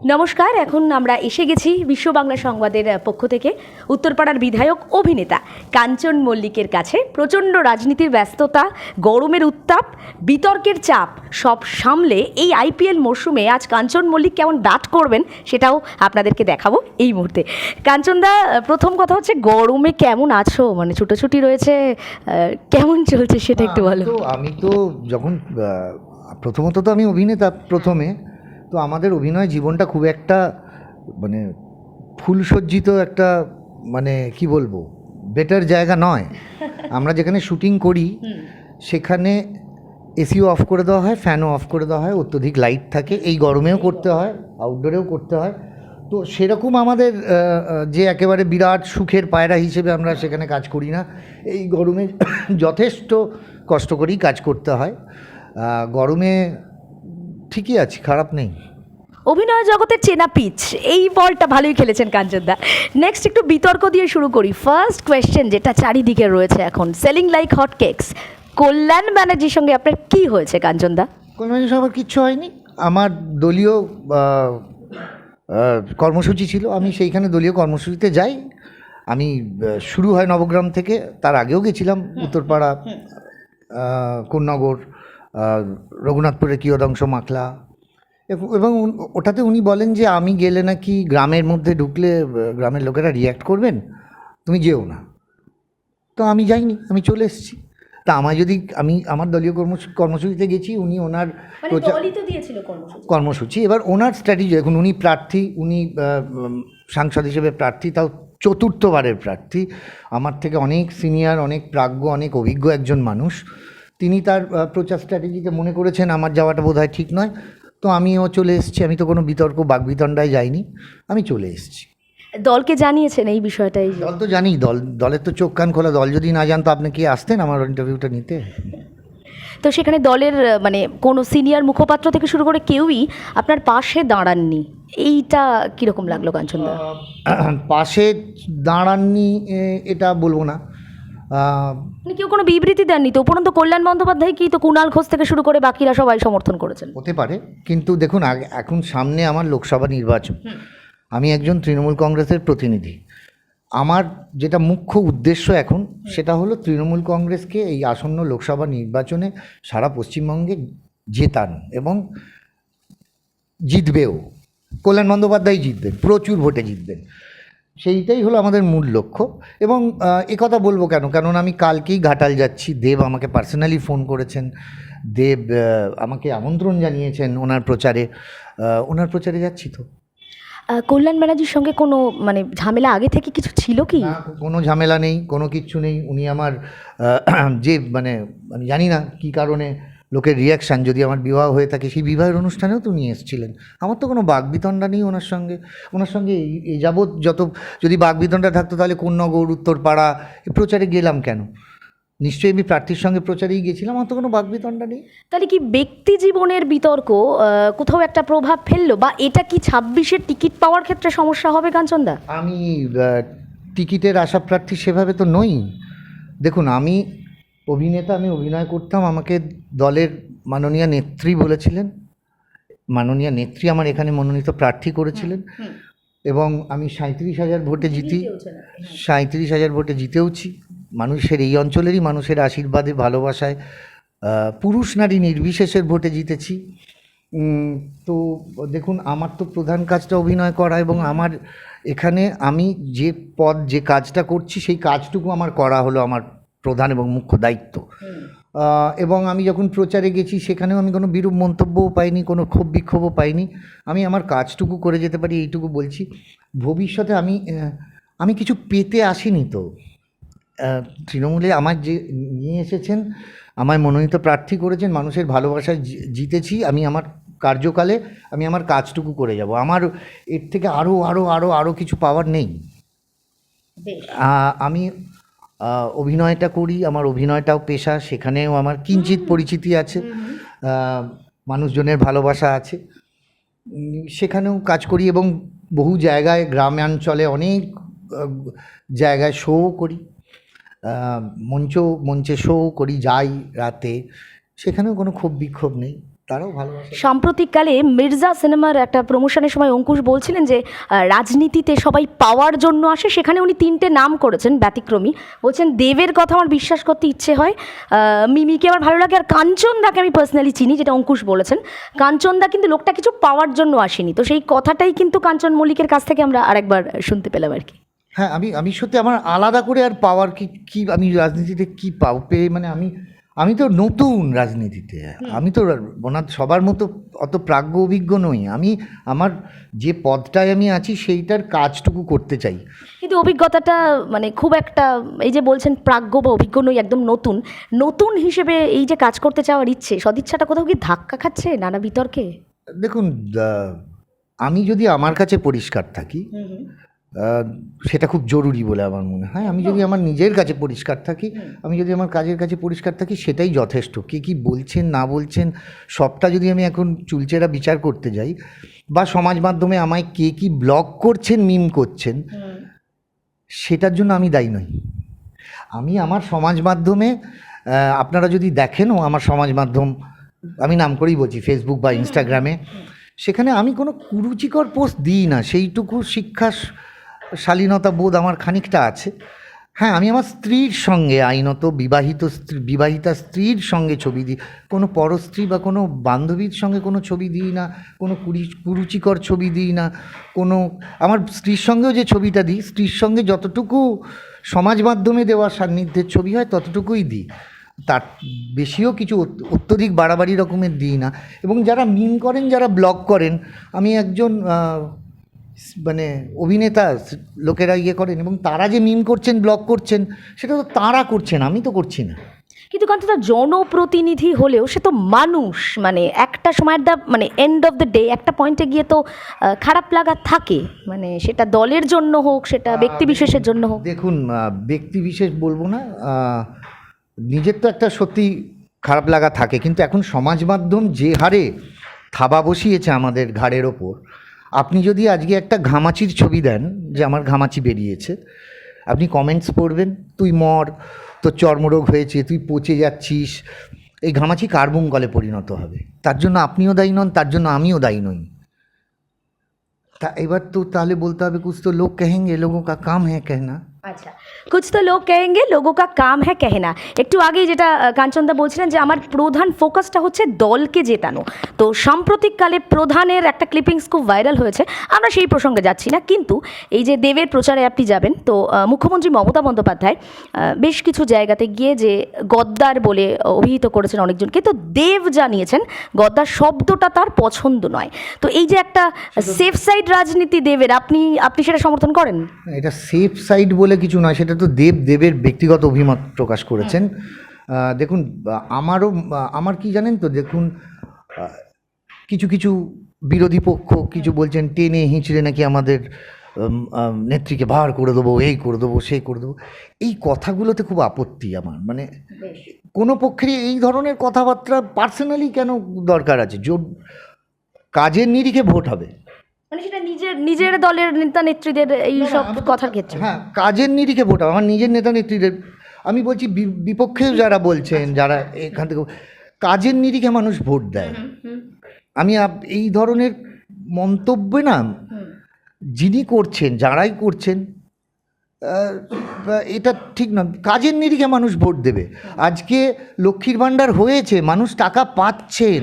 নমস্কার এখন আমরা এসে গেছি বিশ্ব বাংলা সংবাদের পক্ষ থেকে। উত্তরপাড়ার বিধায়ক অভিনেতা কাঞ্চন মল্লিকের কাছে প্রচণ্ড রাজনীতির ব্যস্ততা গরমের উত্তাপ বিতর্কের চাপ সব সামলে এই আইপিএল মরশুমে আজ কাঞ্চন মল্লিক কেমন ব্যাট করবেন সেটাও আপনাদেরকে দেখাবো এই মুহূর্তে। কাঞ্চনদা প্রথম কথা হচ্ছে গরমে কেমন আছো? মানে ছুটোছুটি রয়েছে কেমন চলছে সেটা একটু বলো তো আমি তো যখন প্রথমত তো আমি অভিনেতা প্রথমে তো আমাদের অভিনয় জীবনটা খুব একটা মানে ফুলসজ্জিত একটা মানে কি বলব বেটার জায়গা নয়। আমরা যেখানে শুটিং করি সেখানে এসিও অফ করে দেওয়া হয় ফ্যানও অফ করে দেওয়া হয় অত্যধিক লাইট থাকে এই গরমেও করতে হয় আউটডোরেও করতে হয়। তো সেরকম আমাদের যে একেবারে বিরাট সুখের পায়রা হিসেবে আমরা সেখানে কাজ করি না এই গরমে যথেষ্ট কষ্ট করেই কাজ করতে হয়। গরমে ঠিকই আছি খারাপ নেই। অভিনয় জগতের চেনা পিচ এই বলটা ভালোই খেলেছেন কাঞ্চনদা। নেক্সট একটু বিতর্ক দিয়ে শুরু করি। ফার্স্ট কোয়েশ্চেন যেটা চারিদিকে রয়েছে এখন selling like hot cakes Kalyan ব্যানার্জির সঙ্গে আপনার কি হয়েছে কাঞ্চনদা? কল্যাণ আমার কিচ্ছু হয়নি। আমার দলীয় কর্মসূচি ছিল আমি সেইখানে দলীয় কর্মসূচিতে যাই। আমি শুরু হয় নবগ্রাম থেকে তার আগেও গেছিলাম উত্তরপাড়া কোন্নগর রঘুনাথপুরের কিয়দংশ মাখলা। এবং- এবং ওটাতে উনি বলেন যে আমি গেলে নাকি গ্রামের মধ্যে ঢুকলে গ্রামের লোকেরা রিয়্যাক্ট করবেন? তুমি যেও না। তো আমি যাইনি আমি চলে এসেছি। তা আমায় যদি আমি আমার দলীয় কর্মসূচি কর্মসূচিতে গেছি উনি ওনার কর্মসূচি। কর্মসূচি। এবার ওনার স্ট্র্যাটেজি এখন উনি প্রার্থী উনি সাংসদ হিসেবে প্রার্থী তাও চতুর্থবারের প্রার্থী। আমার থেকে অনেক সিনিয়র অনেক প্রাজ্ঞ অনেক অভিজ্ঞ একজন মানুষ। তিনি তার প্রচার স্ট্র্যাটেজিতে মনে করেছেন আমার যাওয়াটা বোধহয় ঠিক নয়। তো আমিও চলে এসেছি আমি তো কোনো বিতর্ক বাগবিতণ্ডায় যাইনি আমি চলে এসেছি। দলকে জানিয়েছেন এই বিষয়টাই দল তো জানি দল দলের তো চোখ কান খোলা দল যদি না জানতো আপনি কি আসতেন আমার ইন্টারভিউটা নিতে? তো সেখানে দলের মানে কোনো সিনিয়র মুখপাত্র থেকে শুরু করে কেউই আপনার পাশে দাঁড়াননি। এইটা কীরকম লাগল কাঞ্চনদা? পাশে দাঁড়াননি এটা বলব না। মানে কেউ কোনো বিবৃতি দেননি তো? উপরন্ত কল্যাণ বন্দ্যোপাধ্যায় কি তো কুণাল ঘোষ থেকে শুরু করে বাকিরা সবাই সমর্থন করেছেন? হতে পারে। কিন্তু দেখুন আগে এখন সামনে আমার লোকসভা নির্বাচন। আমি একজন তৃণমূল কংগ্রেসের প্রতিনিধি। আমার যেটা মুখ্য উদ্দেশ্য এখন সেটা হলো তৃণমূল কংগ্রেসকে এই আসন্ন লোকসভা নির্বাচনে সারা পশ্চিমবঙ্গে জেতান এবং জিতবেও। কল্যাণ বন্দ্যোপাধ্যায় জিতবেন প্রচুর ভোটে জিতবেন। সেইটাই হলো আমাদের মূল লক্ষ্য। এবং আহ, এ কথা বলব কেন? কেননা আমি কালকেই ঘাটাল যাচ্ছি। দেব আমাকে পার্সোনালি ফোন করেছেন। দেব আমাকে আমন্ত্রণ জানিয়েছেন ওনার প্রচারে। ওনার প্রচারে যাচ্ছি তো। কল্যাণ ব্যানার্জির সঙ্গে কোনো মানে ঝামেলা আগে থেকে কিছু ছিল কি? কোনো ঝামেলা নেই কোনো কিচ্ছু নেই। উনি আমার যে মানে আমি জানি না কী কারণে লোকের রিয়াকশান যদি আমার বিবাহ হয়ে থাকে সেই বিবাহের অনুষ্ঠানেও তো উনি এসেছিলেন। আমার তো কোনো বাগবিতণ্ডা নেই ওনার সঙ্গে। ওনার সঙ্গে এই- যাবৎ যত যদি বাগবিতণ্ডা থাকতো তাহলে কোন্নগর উত্তরপাড়া এই প্রচারে গেলাম কেন? নিশ্চয়ই আমি প্রার্থীর সঙ্গে প্রচারেই গেছিলাম আমার তো কোনো বাগবিতণ্ডা নেই। তাহলে কি ব্যক্তি জীবনের বিতর্ক কোথাও একটা প্রভাব ফেলল? বা এটা কি ছাব্বিশের টিকিট পাওয়ার ক্ষেত্রে সমস্যা হবে কাঞ্চনদা? আমি টিকিটের আশা প্রার্থী সেভাবে তো নই। দেখুন আমি অভিনেতা আমি অভিনয় করতাম আমাকে দলের মাননীয় নেত্রী বলেছিলেন। মাননীয় নেত্রী আমার এখানে মনোনীত প্রার্থী করেছিলেন। এবং আমি সাঁত্রিশ হাজার ভোটে জিতি সাঁত্রিশ হাজার ভোটে জিতেওছি। মানুষের এই অঞ্চলেরই মানুষের আশীর্বাদে ভালোবাসায় পুরুষ নারী নির্বিশেষের ভোটে জিতেছি। তো দেখুন আমার তো প্রধান কাজটা অভিনয় করা এবং আমার এখানে আমি যে পদ যে কাজটা করছি সেই কাজটুকু আমার করা হলো আমার প্রধান এবং মুখ্য দায়িত্ব। এবং আমি যখন প্রচারে গেছি সেখানেও আমি কোনো বিরূপ মন্তব্যও পাইনি কোনো ক্ষোভ বিক্ষোভও পাইনি। আমি আমার কাজটুকু করে যেতে পারি এইটুকু বলছি। ভবিষ্যতে আমি আমি কিছু পেতে আসিনি তো। তৃণমূলে আমার যে নিয়ে এসেছেন আমায় মনোনীত প্রার্থী করেছেন মানুষের ভালোবাসায় জিতেছি আমি আমার কার্যকালে আমি আমার কাজটুকু করে যাব। আমার এর থেকে আরও আরও আরও আরও কিছু পাওয়ার নেই। আমি অভিনয়টা করি আমার অভিনয়টাও পেশা সেখানেও আমার কিঞ্চিত পরিচিতি আছে। মানুষজনের ভালোবাসা আছে। সেখানেও কাজ করি এবং বহু জায়গায় গ্রামাঞ্চলে অনেক জায়গায় শোও করি। মঞ্চ মঞ্চে শো করি যাই রাতে। সেখানেও কোনো ক্ষোভ বিক্ষোভ নেই। তারাও ভালোবাসে সাম্প্রতিককালে মির্জা সিনেমার একটা প্রমোশনের সময় অঙ্কুশ বলছিলেন যে রাজনীতিতে সবাই পাওয়ার জন্য আসে সেখানে উনি তিনটে নাম করেছেন ব্যতিক্রমী। বলছেন দেবের কথা আমার বিশ্বাস করতে ইচ্ছে হয়। মিমিকে আমার ভালো লাগে আর কাঞ্চনদাকে আমি পার্সোনালি চিনি যেটা অঙ্কুশ বলেছেন। কাঞ্চনদা কিন্তু লোকটা কিছু পাওয়ার জন্য আসেনি। তো সেই কথাটাই কিন্তু কাঞ্চন মল্লিকের কাছ থেকে আমরা আরেকবার শুনতে পেলাম আর কি। হ্যাঁ আমি আমি সত্যি আমার আলাদা করে আর পাওয়ার কি কি আমি রাজনীতিতে কি পাও পেয়ে মানে আমি আমি তো নতুন রাজনীতিতে। আমি তো সবার মতো অত প্রাজ্ঞ অভিজ্ঞ নই। আমি আমার যে পদটায় আমি আছি সেইটার কাজটুকু করতে চাই। কিন্তু অভিজ্ঞতাটা মানে খুব একটা এই যে বলছেন প্রাজ্ঞ বা অভিজ্ঞ নই একদম নতুন। নতুন হিসেবে এই যে কাজ করতে চাওয়ার ইচ্ছে সদিচ্ছাটা কোথাও কি ধাক্কা খাচ্ছে নানা বিতর্কে? দেখুন আমি যদি আমার কাছে পরিষ্কার থাকি সেটা খুব জরুরি বলে আমার মনে হয়। আমি যদি আমার নিজের কাছে পরিষ্কার থাকি, আমি যদি আমার কাজের কাছে পরিষ্কার থাকি, সেটাই যথেষ্ট। কে কি বলছেন, না বলছেন, সবটা যদি আমি এখন চুলচেরা বিচার করতে যাই বা সমাজ মাধ্যমে আমায় কে কি ব্লগ করছেন, মিম করছেন, সেটার জন্য আমি দায়ী নই। আমি আমার সমাজ মাধ্যমে আপনারা যদি দেখেনও আমার সমাজ মাধ্যম, আমি নাম করেই বলছি ফেসবুক বা ইনস্টাগ্রামে সেখানে আমি কোনো কুরুচিকর পোস্ট দিই না। সেইটুকু শিক্ষা শালীনতা বোধ আমার খানিকটা আছে। হ্যাঁ আমি আমার স্ত্রীর সঙ্গে আইনত বিবাহিত স্ত্রী, বিবাহিতা স্ত্রীর সঙ্গে ছবি দিই। কোনো পরস্ত্রী বা কোনো বান্ধবীর সঙ্গে কোনো ছবি দিই না, কোনো কুড়ি কুরুচিকর ছবি দিই না, কোনো, আমার স্ত্রীর সঙ্গেও যে ছবিটা দিই, স্ত্রীর সঙ্গে যতটুকু সমাজ মাধ্যমে দেওয়া সান্নিধ্যের ছবি হয়, ততটুকুই দিই। তার বেশিও কিছু অত্যধিক বাড়াবাড়ি রকমের দিই না। এবং যারা মিম করেন, যারা ব্লগ করেন, আমি একজন মানে অভিনেতা লোকেরা ইয়ে করেন এবং তারা যে মিম করছেন ব্লগ করছেন সেটা তো তারা করছেন আমি তো করছি না। কিন্তু কারণ তার জনপ্রতিনিধি হলেও সে তো মানুষ মানে একটা সময়ের দা মানে এন্ড অফ দ্য ডে একটা পয়েন্টে গিয়ে তো খারাপ লাগা থাকে। মানে সেটা দলের জন্য হোক সেটা ব্যক্তি বিশেষের জন্য হোক। দেখুন আহ, ব্যক্তি বিশেষ বলব না নিজের তো একটা সত্যি খারাপ লাগা থাকে কিন্তু এখন সমাজ মাধ্যম যে হারে থাবা বসিয়েছে আমাদের ঘাড়ের ওপর আপনি যদি আজকে একটা ঘামাচির ছবি দেন, যে আমার ঘামাচি বেরিয়েছে, আপনি কমেন্টস পড়বেন, তুই মর, তোর চর্মরোগ হয়েছে, তুই পচে যাচ্ছিস। এই ঘামাচি কার্বঙ্গলে পরিণত হবে? তার জন্য আপনিও দায়ী নন, তার জন্য আমিও দায়ী নই। তা এবার তো তাহলে বলতে হবে, কুস্ত তো লোক কেহেঙ্গে, লোগোঁ কা কাম হ্যাঁ কেহনা? আচ্ছা কুছ তো লোক কহেঙ্গে লোগো কা কাম হ্যাঁ কেহেনা। একটু আগেই যেটা কাঞ্চনদা বলছিলেন যে আমার প্রধান ফোকাসটা হচ্ছে দলকে জেতানো। তো সাম্প্রতিককালে প্রধানের একটা ক্লিপিংস খুব ভাইরাল হয়েছে আমরা সেই প্রসঙ্গে যাচ্ছি না। কিন্তু এই যে দেবের প্রচারে আপনি যাবেন তো মুখ্যমন্ত্রী মমতা বন্দ্যোপাধ্যায় বেশ কিছু জায়গাতে গিয়ে যে গদ্দার বলে অভিহিত করেছেন অনেকজনকে তো দেব জানিয়েছেন গদ্দার শব্দটা তার পছন্দ নয়। তো এই যে একটা সেফ সাইড রাজনীতি দেবের আপনি আপনি সেটা সমর্থন করেন? এটা সেফ সাইড বলে কিছু নয় সেটা তো দেব দেবের ব্যক্তিগত অভিমত প্রকাশ করেছেন। দেখুন আমারও আমার কি জানেন তো দেখুন কিছু কিছু বিরোধী পক্ষ কিছু বলছেন টেনে হিঁচড়ে নাকি আমাদের নেত্রীকে বার করে দেবো এই করে দেবো সেই করে দেবো। এই কথাগুলোতে খুব আপত্তি আমার মানে কোনো পক্ষেরই এই ধরনের কথাবার্তা পার্সোনালি কেন দরকার আছে? জোর কাজের নিরিখে ভোট হবে। মানে সেটা নিজের নিজের দলের নেতা নেত্রীদের এই সব আমি কথার ক্ষেত্রে। হ্যাঁ কাজের নিরিখে ভোট। আমার নিজের নেতা নেত্রীদের আমি বলছি বিপক্ষেও যারা বলছেন যারা এখান থেকে কাজের নিরিখে মানুষ ভোট দেয়। আমি এই ধরনের মন্তব্যে না যিনি করছেন যারাই করছেন এটা ঠিক না কাজের নিরিখে মানুষ ভোট দেবে। আজকে লক্ষ্মীর ভাণ্ডার হয়েছে মানুষ টাকা পাচ্ছেন।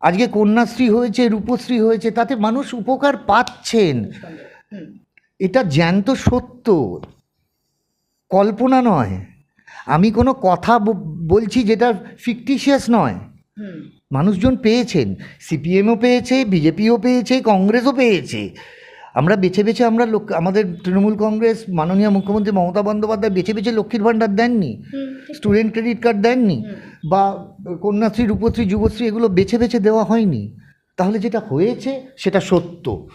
আজকে কন্যাশ্রী হয়েছে রূপশ্রী হয়েছে তাতে মানুষ উপকার পাচ্ছেন। এটা জ্যান্ত সত্য। কল্পনা নয়। আমি কোনো কথা বলছি যেটা ফিকটিশিয়াস নয়। মানুষজন পেয়েছেন। সিপিএমও পেয়েছে বিজেপিও পেয়েছে কংগ্রেসও পেয়েছে। আমরা বেছে বেছে আমরা লোক আমাদের তৃণমূল কংগ্রেস মাননীয় মুখ্যমন্ত্রী মমতা বন্দ্যোপাধ্যায় বেছে বেছে লক্ষ্মীর ভাণ্ডার দেননি স্টুডেন্ট ক্রেডিট কার্ড দেননি বা কন্যাশ্রী রূপশ্রী যুবশ্রী এগুলো বেছে বেছে দেওয়া হয়নি। তাহলে যেটা হয়েছে সেটা সত্য।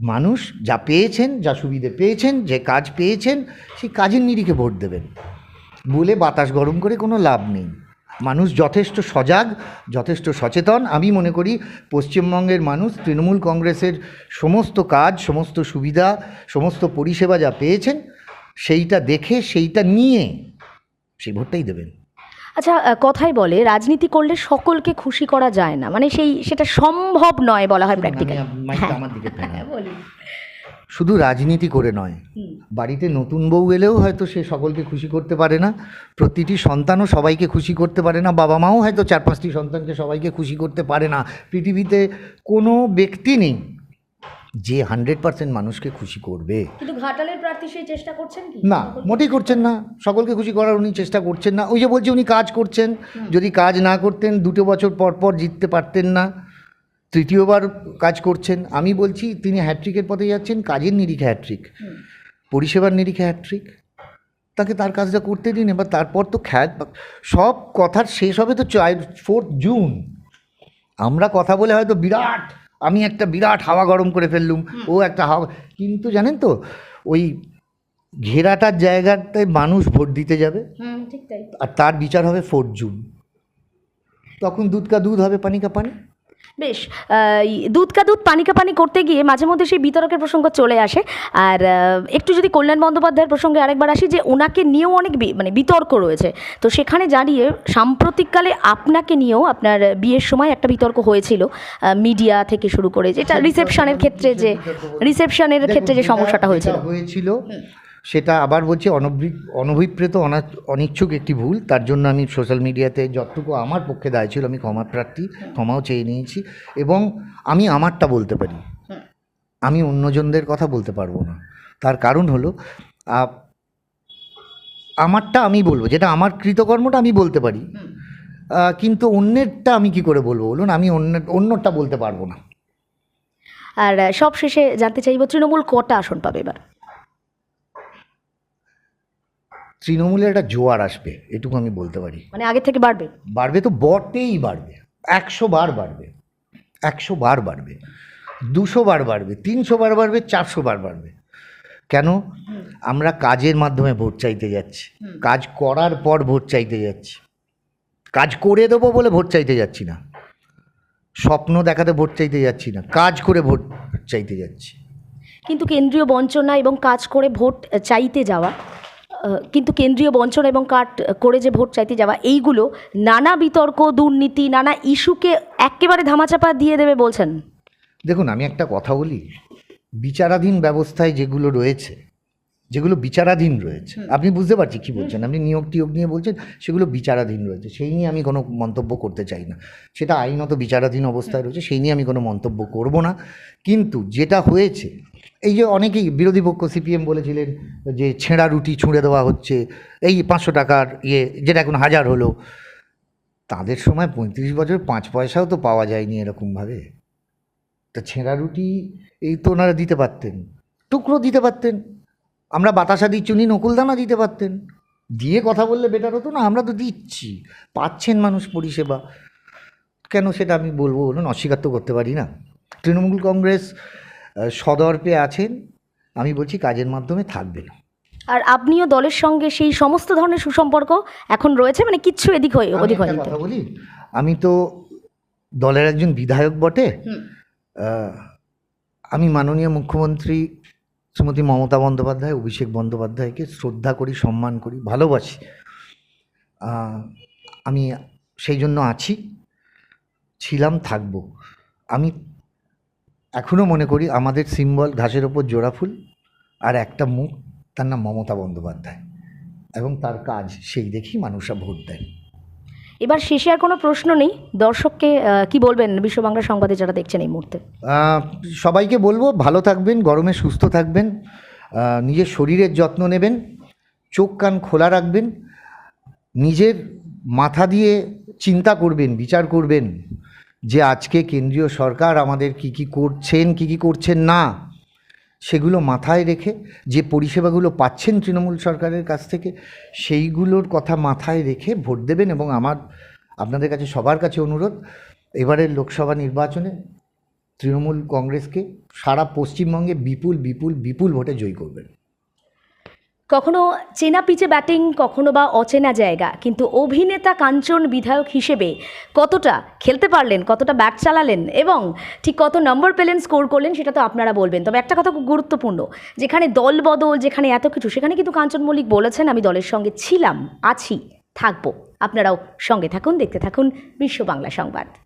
মানুষ যা পেয়েছেন যা সুবিধে পেয়েছেন যে কাজ পেয়েছেন সেই কাজের নিরিখে ভোট দেবেন। বলে বাতাস গরম করে কোনো লাভ নেই। মানুষ যথেষ্ট সজাগ যথেষ্ট সচেতন। আমি মনে করি পশ্চিমবঙ্গের মানুষ তৃণমূল কংগ্রেসের সমস্ত কাজ সমস্ত সুবিধা সমস্ত পরিষেবা যা পেয়েছেন সেইটা দেখে সেইটা নিয়ে সেই ভোটটাই দেবেন। আচ্ছা কথাই বলে রাজনীতি করলে সকলকে খুশি করা যায় না। মানে সেই সেটা সম্ভব নয় বলা হয় প্র্যাকটিক্যাল আমার দিকে শুধু রাজনীতি করে নয় বাড়িতে নতুন বউ এলেও হয়তো সে সকলকে খুশি করতে পারে না প্রতিটি সন্তানও সবাইকে খুশি করতে পারে না বাবা মাও হয়তো চার পাঁচটি সন্তানকে সবাইকে খুশি করতে পারে না পৃথিবীতে কোনো ব্যক্তি নেই যে হান্ড্রেড পার্সেন্ট মানুষকে খুশি করবে। কিন্তু ঘাটালের প্রার্থী সেই চেষ্টা করছেন কি? না মোটেই করছেন না সকলকে খুশি করার উনি চেষ্টা করছেন না ওই যে বলছি উনি কাজ করছেন যদি কাজ না করতেন দুটো বছর পর পর জিততে পারতেন না তৃতীয়বার কাজ করছেন। আমি বলছি তিনি হ্যাট্রিকের পথে যাচ্ছেন কাজের নিরিখে হ্যাট্রিক পরিষেবার নিরিখে হ্যাট্রিক তাকে তার কাজটা করতে দিন এবার তারপর তো খ্যাত। সব কথার শেষ হবে তো ফোর্থ জুন। আমরা কথা বলে হয়তো বিরাট আমি একটা বিরাট হাওয়া গরম করে ফেললুম ও একটা হাওয়া। কিন্তু জানেন তো ওই ঘেরাটার জায়গাটায় মানুষ ভোট দিতে যাবে। আর তার বিচার হবে ফোর্থ জুন। তখন দুধ কা দুধ হবে পানি কা পানি। বেশ দুধ কা দুধ পানি কা পানি করতে গিয়ে মাঝে মধ্যে সেই বিতর্কের প্রসঙ্গ চলে আসে। আর একটু যদি কল্যাণ বন্দ্যোপাধ্যায়ের প্রসঙ্গে আরেকবার আসি যে ওনাকে নিয়েও অনেক বি- মানে বিতর্ক রয়েছে। তো সেখানে দাঁড়িয়ে সাম্প্রতিককালে আপনাকে নিয়েও আপনার বিয়ের সময় একটা বিতর্ক হয়েছিল মিডিয়া থেকে শুরু করে যেটা রিসেপশনের ক্ষেত্রে যে রিসেপশনের ক্ষেত্রে যে সমস্যাটা যেটা- হয়েছিল হয়েছিল সেটা আবার বলছি অনভি অনভিপ্রেত অনা- অনিচ্ছুক একটি ভুল। তার জন্য আমি সোশ্যাল মিডিয়াতে যতটুকু আমার পক্ষে দায় ছিল, আমি ক্ষমা প্রার্থী, ক্ষমাও চেয়ে নিয়েছি এবং আমি আমারটা বলতে পারি। আমি অন্যজনদের কথা বলতে পারব না। তার কারণ হলো আমারটা আমি বলব, যেটা আমার কৃতকর্মটা আমি বলতে পারি। কিন্তু অন্যেরটা আমি কি করে বলব বলুন? আমি অন্য অন্যটা বলতে পারব না। আর সব শেষে জানতে চাইব, তৃণমূল কটা আসন পাবে এবার? তৃণমূলের একটা জোয়ার আসবে এটুকু আমি বলতে পারি। মানে আগে থেকে বাড়বে? বাড়বে তো বটেই বাড়বে। একশো বার বাড়বে। একশো বার বাড়বে। দুশো বার বাড়বে। তিনশো বার বাড়বে চারশো বার বাড়বে। কেন? আমরা কাজের মাধ্যমে ভোট চাইতে যাচ্ছি। কাজ করার পর ভোট চাইতে যাচ্ছি। কাজ করে দেবো বলে ভোট চাইতে যাচ্ছি না। স্বপ্ন দেখাতে ভোট চাইতে যাচ্ছি না। কাজ করে ভোট চাইতে যাচ্ছি। কিন্তু কেন্দ্রীয় বঞ্চনা এবং কাজ করে ভোট চাইতে যাওয়া কিন্তু কেন্দ্রীয় বঞ্চনা এবং কাট করে যে ভোট চাইতে যাওয়া এইগুলো নানা বিতর্ক দুর্নীতি নানা ইস্যুকে একেবারে ধামাচাপা দিয়ে দেবে বলছেন। দেখুন আমি একটা কথা বলি। বিচারাধীন ব্যবস্থায় যেগুলো রয়েছে যেগুলো বিচারাধীন রয়েছে আপনি বুঝতে পারছি কি বলছেন? আপনি নিয়োগ টিয়োগ নিয়ে বলছেন সেগুলো বিচারাধীন রয়েছে সেই নিয়ে আমি কোনো মন্তব্য করতে চাই না। সেটা আইনত বিচারাধীন অবস্থায় রয়েছে সেই নিয়ে আমি কোনো মন্তব্য করব না। কিন্তু যেটা হয়েছে এই যে অনেকেই বিরোধী পক্ষ, সিপিএম বলেছিলেন যে ছেঁড়া রুটি ছুঁড়ে দেওয়া হচ্ছে, এই পাঁচশো টাকার ইয়ে যেটা এখন হাজার হলো, তাদের সময় পঁয়ত্রিশ বছর পাঁচ পয়সাও তো পাওয়া যায়নি এরকমভাবে। তা ছেঁড়া রুটি, এই তো ওনারা দিতে পারতেন, টুকরো দিতে পারতেন, আমরা বাতাসা দিচ্ছি, উনি নকুলদানা দিতে পারতেন। দিয়ে কথা বললে বেটার হতো না, আমরা তো দিচ্ছি, পাচ্ছেন মানুষ পরিষেবা। কেন সেটা আমি বলব বলুন, অস্বীকার তো করতে পারি না। তৃণমূল কংগ্রেস সদর্পে আছেন আমি বলছি কাজের মাধ্যমে থাকবেন। আর আপনিও দলের সঙ্গে সেই সমস্ত ধরনের সুসম্পর্ক এখন রয়েছে মানে কিচ্ছু এদিক হয়ে ওদিক হয়নি। কথা বলি আমি তো দলের একজন বিধায়ক বটে। আমি মাননীয় মুখ্যমন্ত্রী শ্রীমতী মমতা বন্দ্যোপাধ্যায় অভিষেক বন্দ্যোপাধ্যায়কে শ্রদ্ধা করি সম্মান করি ভালোবাসি। আমি সেই জন্য আছি ছিলাম থাকব। আমি এখনও মনে করি আমাদের সিম্বল ঘাসের ওপর জোড়া ফুল আর একটা মুখ তার নাম মমতা বন্দ্যোপাধ্যায়। এবং তার কাজ সেই দেখেই মানুষরা ভোট দেয়। এবার শেষে আর কোনো প্রশ্ন নেই? দর্শককে কি বলবেন বিশ্ব বাংলা সংবাদে যারা দেখছেন এই মুহূর্তে? সবাইকে বলব ভালো থাকবেন গরমে সুস্থ থাকবেন নিজের শরীরের যত্ন নেবেন চোখ কান খোলা রাখবেন নিজের মাথা দিয়ে চিন্তা করবেন বিচার করবেন। যে আজকে কেন্দ্রীয় সরকার আমাদের কি কি করছেন, কি কি করছেন না, সেগুলো মাথায় রেখে যে পরিষেবাগুলো পাচ্ছেন তৃণমূল সরকারের কাছ থেকে, সেইগুলোর কথা মাথায় রেখে ভোট দেবেন এবং আমার, আপনাদের কাছে সবার কাছে অনুরোধ, এবারের লোকসভা নির্বাচনে তৃণমূল কংগ্রেসকে সারা পশ্চিমবঙ্গে বিপুল বিপুল বিপুল ভোটে জয়ী করবেন। কখনো চেনা পিচে ব্যাটিং, কখনো বা অচেনা জায়গা, কিন্তু অভিনেতা কাঞ্চন বিধায়ক হিসেবে কতটা খেলতে পারলেন, কতটা ব্যাট চালালেন এবং ঠিক কত নম্বর পেলেন, স্কোর করলেন সেটা তো আপনারা বলবেন। তবে একটা কথা খুব গুরুত্বপূর্ণ, যেখানে দল বদল, যেখানে এত কিছু, সেখানে কিন্তু কাঞ্চন মল্লিক বলেছেন, আমি দলের সঙ্গে ছিলাম, আছি, থাকব। আপনারাও সঙ্গে থাকুন, দেখতে থাকুন বিশ্ব বাংলা সংবাদ।